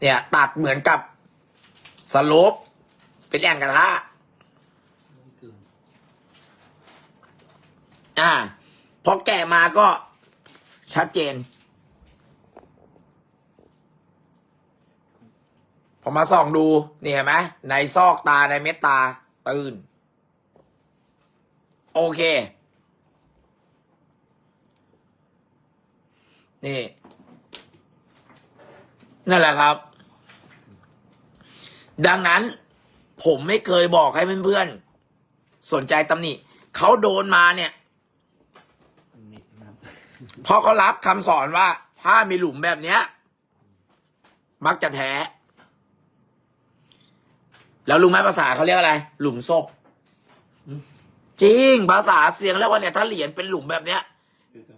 เนี่ยตัดเหมือนกับสโลปเป็นแอ่งกระทะอ่าพอแกะมาก็ชัดเจน พอมาส่องดูนี่เห็นไหมในซอกตาในเม็ดตา ตื่น โอเค นี่ นั่นแหละครับ ดังนั้น ผมไม่เคยบอกให้เพื่อนๆสนใจตำหนิเขาโดนมาเนี่ยเพราะเขารับคำสอนว่า ถ้ามีหลุมแบบเนี้ย มักจะแท้ แล้วรู้ไหมภาษาเขาเรียกอะไร หลุมศพจริง ภาษาเสียงแล้วว่าเนี่ย ถ้าเหรียญเป็นหลุมแบบเนี้ย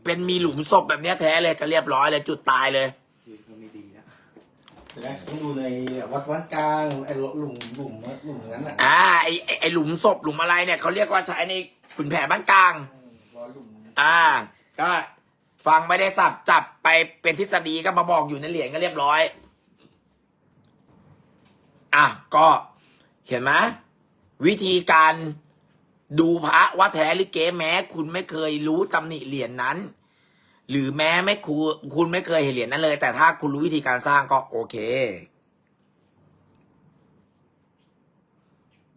เป็นมีหลุมศพแบบเนี้ยแท้เลยก็เรียบร้อยเลยจุดตายเลย ชีวิตก็ไม่ดีนะ แต่ได้ต้องดูในวัดวัดกลางไอ้หลุมหลุมหลุมนั้นอะอ่าไอไอ้ไอหลุมศพหลุมอะไรเนี่ยเขาเรียกว่าใช้ในขุนแผบ้านกลางร้อยหลุมอ่า ก็ฟังไม่ได้สับจับไปเป็นทฤษฎีก็มาบอกอยู่ในเหรียญก็เรียบร้อย อะก็เห็นไหมวิธีการดูพระว่าแท้หรือเก๊แม้ คุณไม่เคยรู้ตำหนิเหรียญนั้น หรือแม้ไม่ครูคุณไม่เคยเห็นเหรียญนั้นเลย แต่ถ้าคุณรู้วิธีการสร้างก็โอเค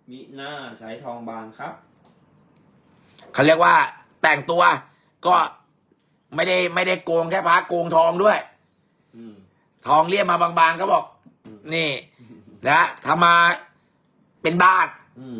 มิหน้าใช้ทองบางครับ เขาเรียกว่า แต่งตัวก็ไม่ได้ไม่ได้โกงแค่พระโกงทองด้วย อืม ทองเรียกมาบางๆก็บอก นี่นะทำมาเป็นบาท อืม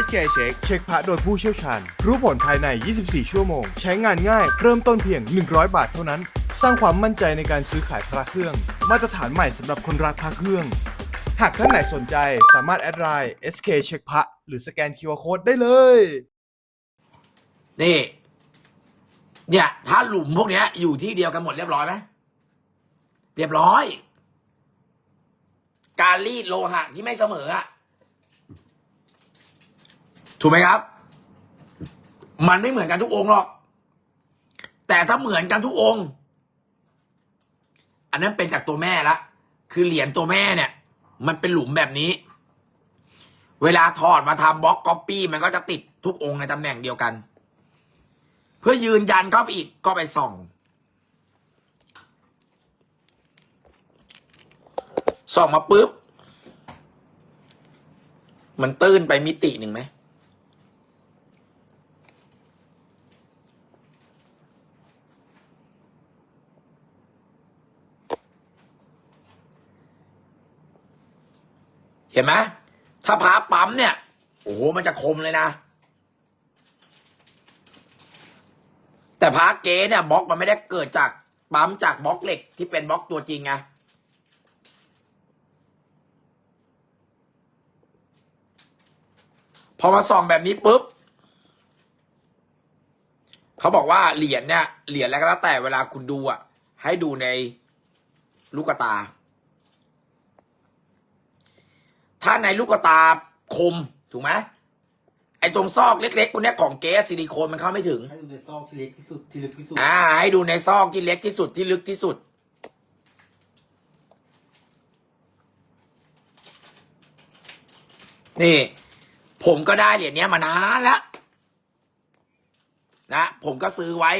SK Check เช็คพระโดยผู้เชี่ยวชาญ รู้ผลภายใน 24 ชั่วโมง ใช้งานง่าย เริ่มต้นเพียง 100 บาทเท่านั้น สร้างความมั่นใจในการซื้อขายพระเครื่อง มาตรฐานใหม่สำหรับคนรักพระเครื่อง หากท่านไหนสนใจสามารถแอดไลน์ SK เช็คพระหรือสแกน QR Code ได้เลย นี่ เนี่ย ถ้าหลุมพวกเนี้ย อยู่ที่เดียวกันหมดเรียบร้อยไหมเรียบร้อย การรีดโลหะที่ไม่เสมออะ ถูกไหมครับ มันไม่เหมือนกันทุกองค์หรอก แต่ถ้าเหมือนกันทุกองค์ อันนั้นเป็นจากตัวแม่ละ คือเหรียญตัวแม่เนี่ย มันเป็นหลุมแบบนี้ เวลาถอดมาทำบล็อกก๊อปปี้มันก็จะติดทุกองค์ในตำแหน่งเดียวกัน เพื่อยืนยันเข้าไปอีกก็ไปส่อง ส่องมาปุ๊บ มันตื้นไปมิติหนึ่งไหม เห็นไหมถ้าพาปั๊มเนี่ยโอ้โหมันจะคมเลยนะ แต่พาเก๊เนี่ยบล็อกมันไม่ได้เกิดจากปั๊มจากบล็อกเหล็กที่เป็นบล็อกตัวจริงไงพอมาส่องแบบนี้ปุ๊บเขาบอกว่าเหรียญเนี่ยเหรียญอะไรก็แล้วแต่เวลาคุณดูอะ ให้ดูในลูกตา ถ้าในลูกตาคมถูกไหมไอ้ตรงซอกเล็กๆพวกเนี้ยของเก๊ซิลิโคนมันเข้าไม่ถึง ให้ดูในซอกที่เล็กที่สุดที่ลึกที่สุด อ่า ให้ดูในซอกที่เล็กที่สุดที่ลึกที่สุด นี่ ผมก็ได้เหรียญเนี้ยมานานแล้วนะผมก็ซื้อไว้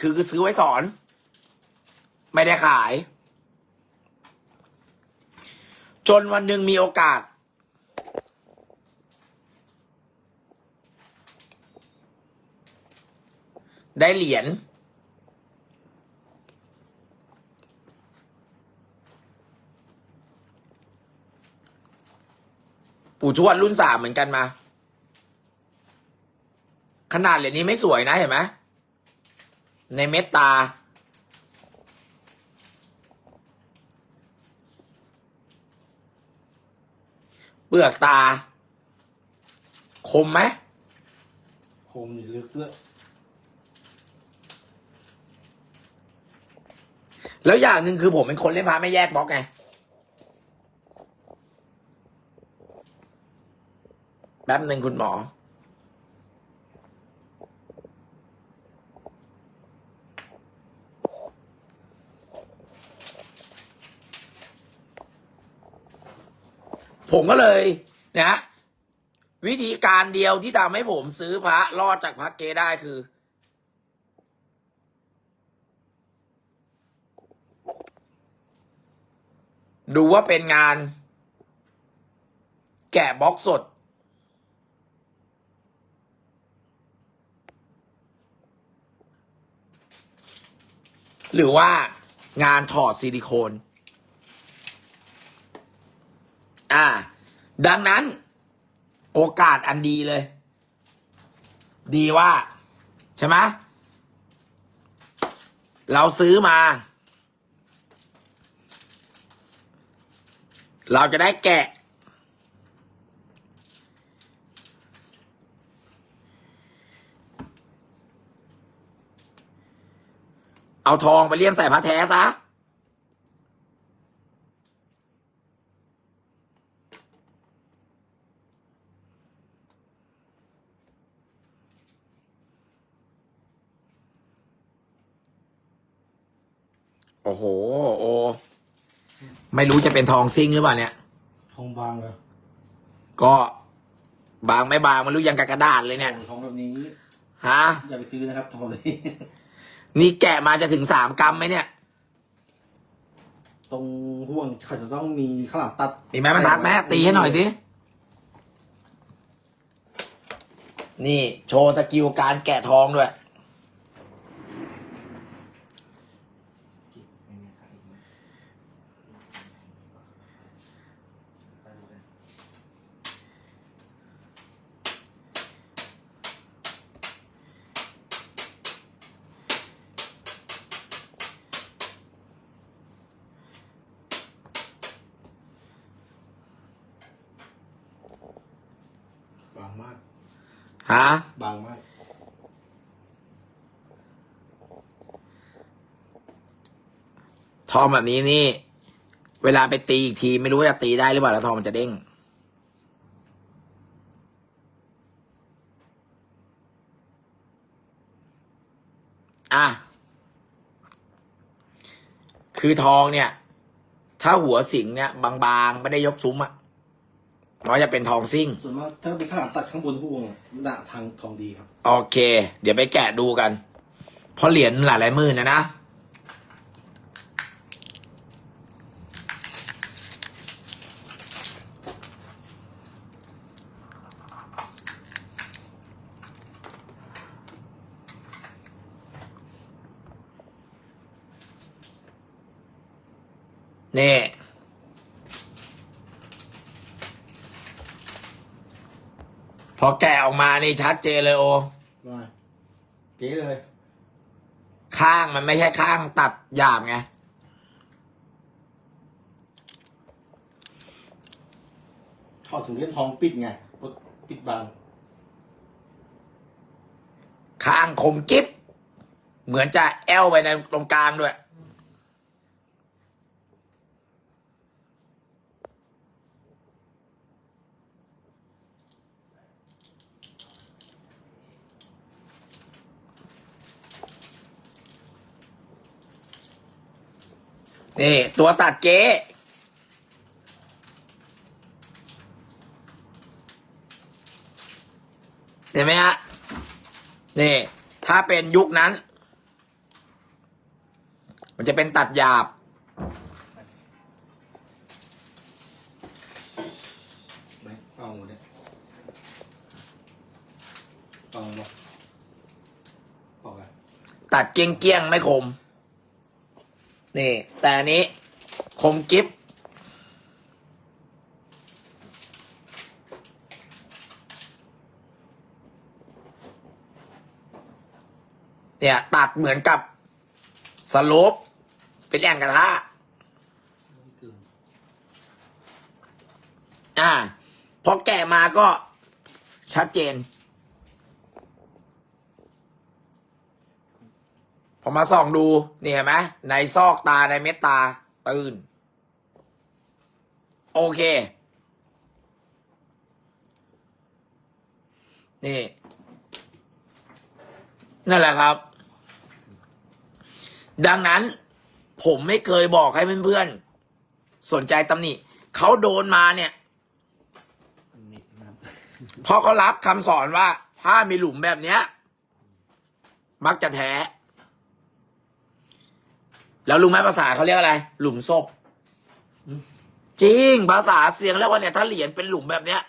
คือคือซื้อไว้สอน ไม่ได้ขาย จนวันหนึ่งมีโอกาส ได้เหรียญปู่ทวดรุ่นสามเหมือนกันมา ขนาดเหรียญนี้ไม่สวยนะเห็นไหมในเม็ดตา เปลือกตา คมไหมคมอยู่ลึกด้วย แล้วอย่างหนึ่งคือผมเป็นคนเล่นพระไม่แยกบล็อกไงแป๊บหนึ่งคุณหมอ ผมก็เลยนะวิธีการเดียวที่ทำให้ผมซื้อพระรอดจากพระเกได้คือ ดูว่าเป็นงาน แกะบล็อกสด หรือว่างานถอดซิลิโคน อ่า ดังนั้น โอกาสอันดีเลย ดีว่า ใช่ไหมเราซื้อมา เราจะได้แกะ เอาทองไปเลี่ยมใส่พระแท้ซะโอ้โห โอ ไม่รู้จะเป็นทองซิ่งหรือเปล่าเนี่ย ทองบางเลยก็บางไม่บางมันรู้ยังกับกระดาษเลยเนี่ย ทองแบบนี้ฮะ อย่าไปซื้อนะครับทองแบบนี้ นี่แกะมาจะถึงสามกรัมไหมเนี่ย ตรงห่วงเขาจะต้องมีข้าวหลามตัดมีไหมมันทัดแม่ตีให้หน่อยสิ นี่โชว์สกิลการแกะทองด้วย ฮะบางมากทองแบบนี้นี่ เวลาไปตีอีกทีไม่รู้ว่าจะตีได้หรือเปล่าแล้วทองมันจะเด้งอะคือทองเนี่ย ถ้าหัวสิงเนี่ย บางๆ ไม่ได้ยกซุ้มอะ มันก็จะเป็นทองซิ่ง ส่วนมากถ้าเป็นข้าวหลามตัดข้างบนห่วงหน้าทางทองดีครับ โอเค เดี๋ยวไปแกะดูกัน เพราะเหรียญหลายหลายๆหมื่นนะนะ นี่ พอแกะออกมานี่ชัดเจนเลยโอมาเก๋เลยข้างมันไม่ใช่ข้างตัดหยาบไงทอดถึงเล่นทองปิดไงปิดบางข้างคมกิฟเหมือนจะแอลไปในตรงกลางด้วย นี่ ตัวตัดเก๊เห็นไหมฮะ นี่ ถ้าเป็นยุคนั้น มันจะเป็นตัดหยาบ ไม่เอาหมดเลยเอาหมดออกอะตัดเกี้ยงเกี้ยงๆ ไม่คม นี่ แต่อันนี้คมกิฟเนี่ย ตัดเหมือนกับสโลปเป็นแอ่งกระทะอ่าพอแกะมาก็ชัดเจน พอมาส่องดูนี่เห็นไหมในซอกตาในเม็ดตา ตื่น โอเค นี่ นั่นแหละครับ ดังนั้น ผมไม่เคยบอกให้เพื่อนๆ สนใจตำหนิเขาโดนมาเนี่ยเพราะเขารับคำสอนว่า ถ้ามีหลุมแบบเนี้ย มักจะแท้ แล้วรู้ไหมภาษาเขาเรียกอะไร หลุมศพจริง ภาษาเสียงแล้วว่าเนี่ยถ้าเหรียญเป็นหลุมแบบเนี้ย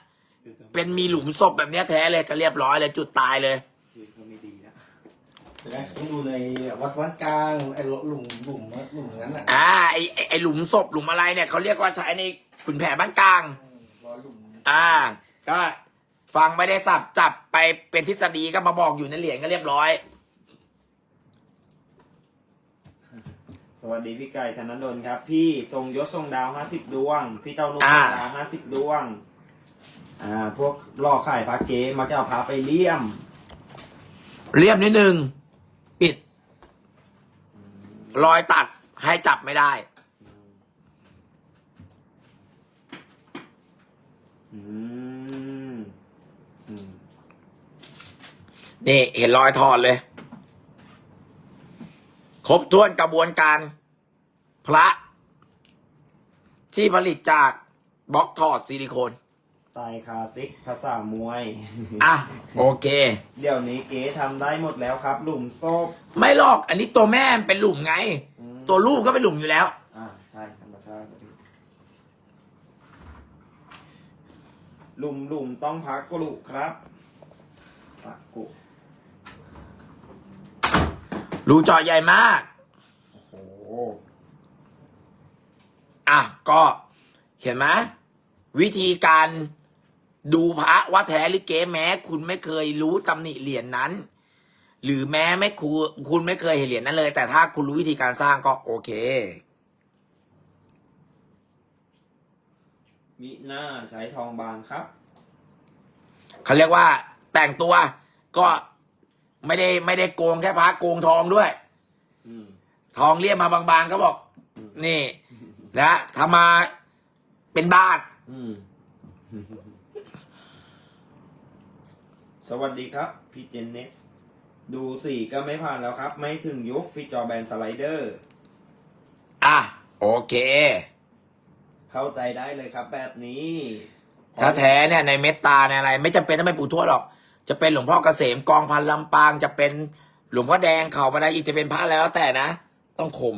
คือเขาเป็นมีหลุมศพแบบเนี้ยแท้เลยก็เรียบร้อยเลยจุดตายเลยคือเขาไม่ดีนะเห็นไหมต้องดูในวัดวัดกลางไอ้หลุมหลุมหลุมนั้นอะอ่าไอไอ้ไอหลุมศพหลุมอะไรเนี่ยเขาเรียกว่าใช้ในขุนแผนบ้านกลาง รอยหลุมอ่า ก็ฟังไม่ได้สับจับไปเป็นทฤษฎีก็มาบอกอยู่ในเหรียญก็เรียบร้อย สวัสดีพี่ไก่ธนดลครับ พี่ทรงยศทรงดาวห้าสิบดวง พี่เต้านุ่มอ่า ดาวห้าสิบดวง อ่า พวกล่อขายพระเก๊มักจะเอาพระไปเลี่ยม เรียบนิดนึง ปิด รอยตัดให้จับไม่ได้ อืมอืมนี่ เห็นรอยถอดเลย ครบถ้วนกระบวนการ พระ ที่ผลิตจากบล็อกถอดซิลิโคน ไตรคลาสสิกภาษามวย อะ โอเค เดี๋ยวนี้เก๋ทำได้หมดแล้วครับ หลุมโซบไม่หรอก อันนี้ตัวแม่มันเป็นหลุมไง อืมตัวลูกก็เป็นหลุมอยู่แล้ว อ่าใช่ธรรมชาติครับพี่หลุมหลุมต้องพักกลุครับพักกุ รูเจาะใหญ่มากโอ้โหอะก็เห็นไหมวิธีการดูพระว่าแท้หรือเก๊แม้ คุณไม่เคยรู้ตำหนิเหรียญนั้น หรือแม้ไม่ครูคุณไม่เคยเห็นเหรียญนั้นเลย แต่ถ้าคุณรู้วิธีการสร้างก็โอเค มิหน้าใช้ทองบางครับ เขาเรียกว่าแต่งตัวก็ ไม่ได้ไม่ได้โกงแค่พระโกงทองด้วยอืมทองเรียกมาบางๆก็บอก นี่นะทำมาเป็นบาทอืมสวัสดีครับ พี่เจนเน็กดูสี่ก็ไม่ผ่านแล้วครับ ไม่ถึงยุคพี่จอแบนสไลเดอร์ อะ โอเค เข้าใจได้เลยครับแบบนี้ ถ้าแท้เนี่ยในเมตตาในอะไร ไม่จำเป็นต้องเป็นปู่ทวดหรอก จะเป็นหลวงพ่อเกษมกองพันลำปาง จะเป็นหลวงพ่อแดงเขามาได้อีกจะเป็นพระแล้วแต่นะ ต้องคม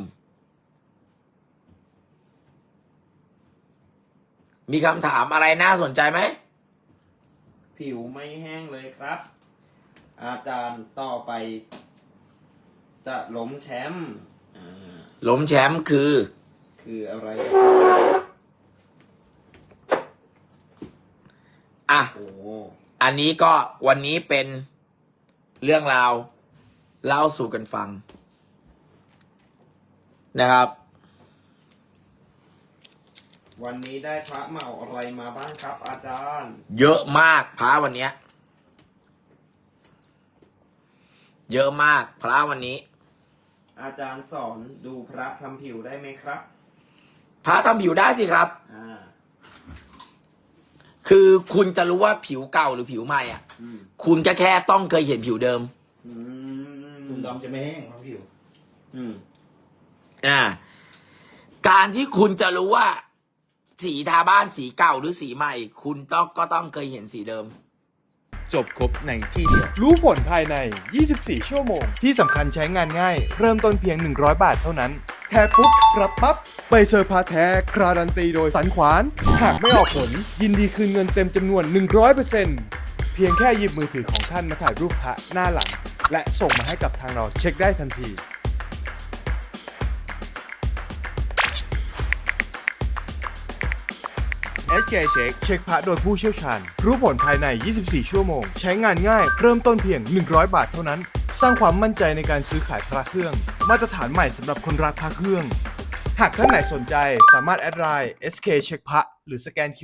มีคำถามอะไรน่าสนใจไหม ผิวไม่แห้งเลยครับ อาจารย์ต่อไป จะล้มแชมป์อ่าล้มแชมป์คือ คืออะไรอะ โอ้ อันนี้ก็วันนี้เป็นเรื่องราวเล่าสู่กันฟัง นะครับ วันนี้ได้พระเหมาอะไรมาบ้างครับอาจารย์ เยอะมากพระวันเนี้ย เยอะมากพระวันนี้ อาจารย์สอนดูพระทำผิวได้ไหมครับ พระทำผิวได้สิครับ อ่า คือคุณจะรู้ว่าผิวเก่าหรือผิวใหม่อะ อืมคุณก็แค่ต้องเคยเห็นผิวเดิม อืหลุมมดำจะไม่แห้งครับผิวอืมอ่า การที่คุณจะรู้ว่า สีทาบ้านสีเก่าหรือสีใหม่ คุณต้องก็ต้องเคยเห็นสีเดิม จบครบในที่เดียว รู้ผลภายใน 24 ชั่วโมง ที่สำคัญใช้งานง่าย เริ่มต้นเพียง 100 บาทเท่านั้น แค่ปุ๊บรับปั๊บไปเซอร์พาแท้คราดันตีโดยสันขวาน หากไม่ออกผล ยินดีคืนเงินเต็มจำนวน 100%เพียงแค่หยิบมือถือของท่านมาถ่ายรูปพระหน้าหลัง และส่งมาให้กับทางเราเช็คได้ทันที SK Check เช็คพระโดยผู้เชี่ยวชาญ รู้ผลภายใน 24 ชั่วโมง ใช้งานง่าย เริ่มต้นเพียง 100 บาทเท่านั้น ร้างความมั่นใจในการซื้อขายพระเครื่อง มาตรฐานใหม่สำหรับคนรักพระเครื่อง หากท่านไหนสนใจสามารถแอดไลน์ SK เช็คพระหรือสแกน QR